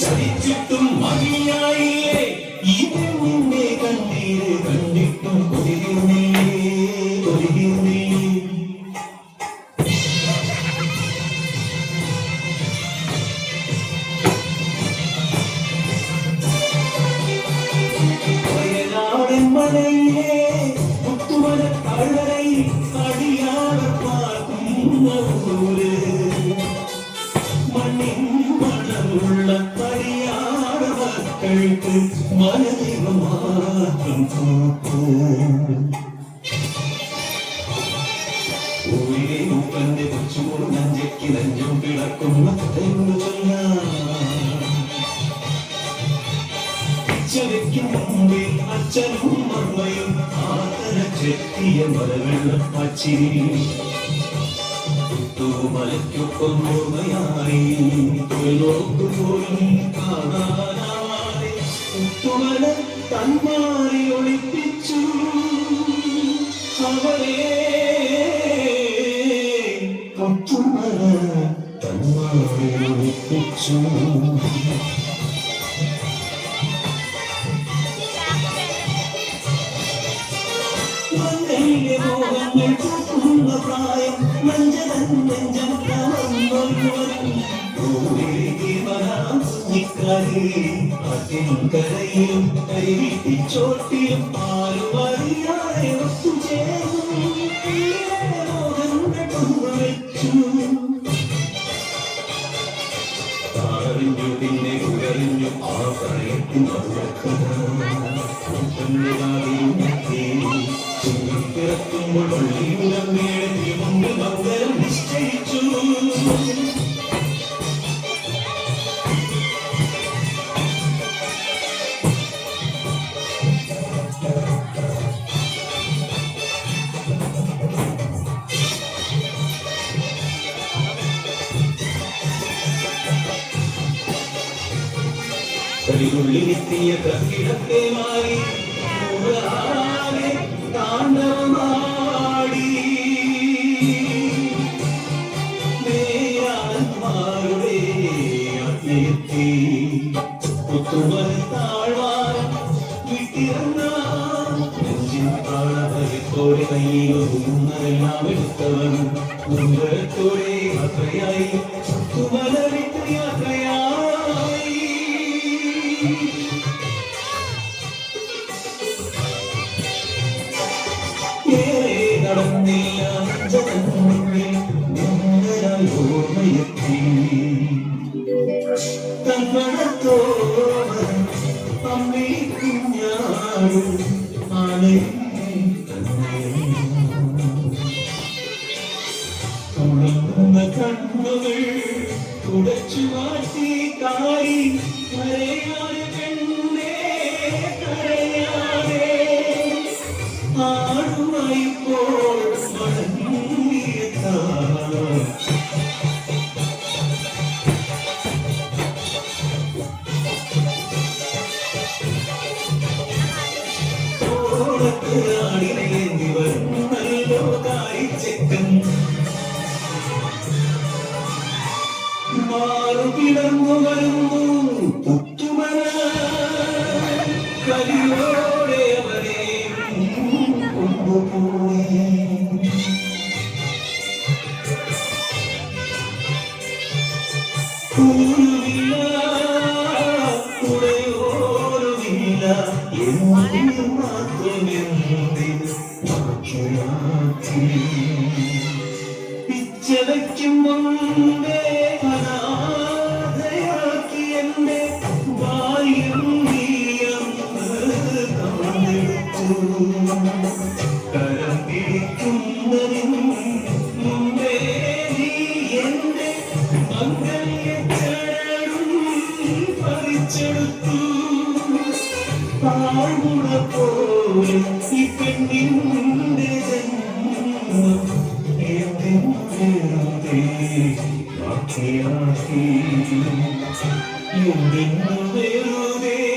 சிரிச்சிட்டும் மகிழாயே இது நின்றே கண்ணீர் கண்டிட்டும் கொதிகிறே கொதிகிறே மலையே முத்துமன கழலை அடியாளர் பார்க்கும் ഉപ്പന്റെ കൊച്ചുമോൾ നഞ്ചയ്ക്ക് നഞ്ചും പിളക്കുന്ന എന്ന് ചൊല്ലാം ചെവിക്ക് മുമ്പിൽ അച്ഛനും അമ്മയും ആതര ചെത്തിയ മലവെള്ള പച്ചിരി തൂമലയ്ക്കൊപ്പം ഓർമ്മയായി നോക്കു പോലും കാണാനാവാതെ ഉത്തുമല തന്മാറി ഒളിപ്പിച്ചു. അവരെ മുത്തുമല തന്മാറി ഒളിപ്പിച്ചു. അതിൻകരയിലും കരിവീട്ടിച്ചോട്ടിലും ആരും അറിയാതെ മോഹങ്ങൾ പങ്കുവെച്ചു താഴറിഞ്ഞു പിന്നെ ഉയറിഞ്ഞു ആ പ്രണയത്തിൻ പിറക്കുമ്പോൾ പള്ളിയുറമ്മയുടെ മുമ്പ് മന്ദരം നിശ്ചയിച്ചു കളിയുള്ളിലെത്തിയ കക്കിടത്തെ മാറി ആജ്ഞയെത്തി പുത്തുമല താഴ്വാരം നെഞ്ചിൻ താളഭയത്തോടെ കയ്യിലൊതുങ്ങുന്നതെല്ലാം എടുത്തവൻ കുന്തത്തോടെ യാത്രയായി. പുത്തുമല വിട്ട് യാത്രയായി. കണ്ണുകൾ തുടച്ചു മാറ്റി കായി കരയാതെ പെണ്ണേ കരയാതെ ആടുമായി മാറു വരുന്നു പുത്തുമല. കലിയോടെ അവരെ കൊണ്ടുപോയി കൂറുമില്ല കുടയോരുമില്ല എന്ന് മാത്രമെന്തിന് മാറ്റി പിച്ചവയ്ക്കും മുമ്പേ കരം പിടിക്കുന്നതിന് നീ എന്റെ മംഗല്യച്ചരടും പറിച്ചെടുത്തു താഴ്മുട പോലെ ഈ പെണ്ണിന്റെ ജന്മം ബാക്കിയാക്കി എന്തിനു വെറുതെ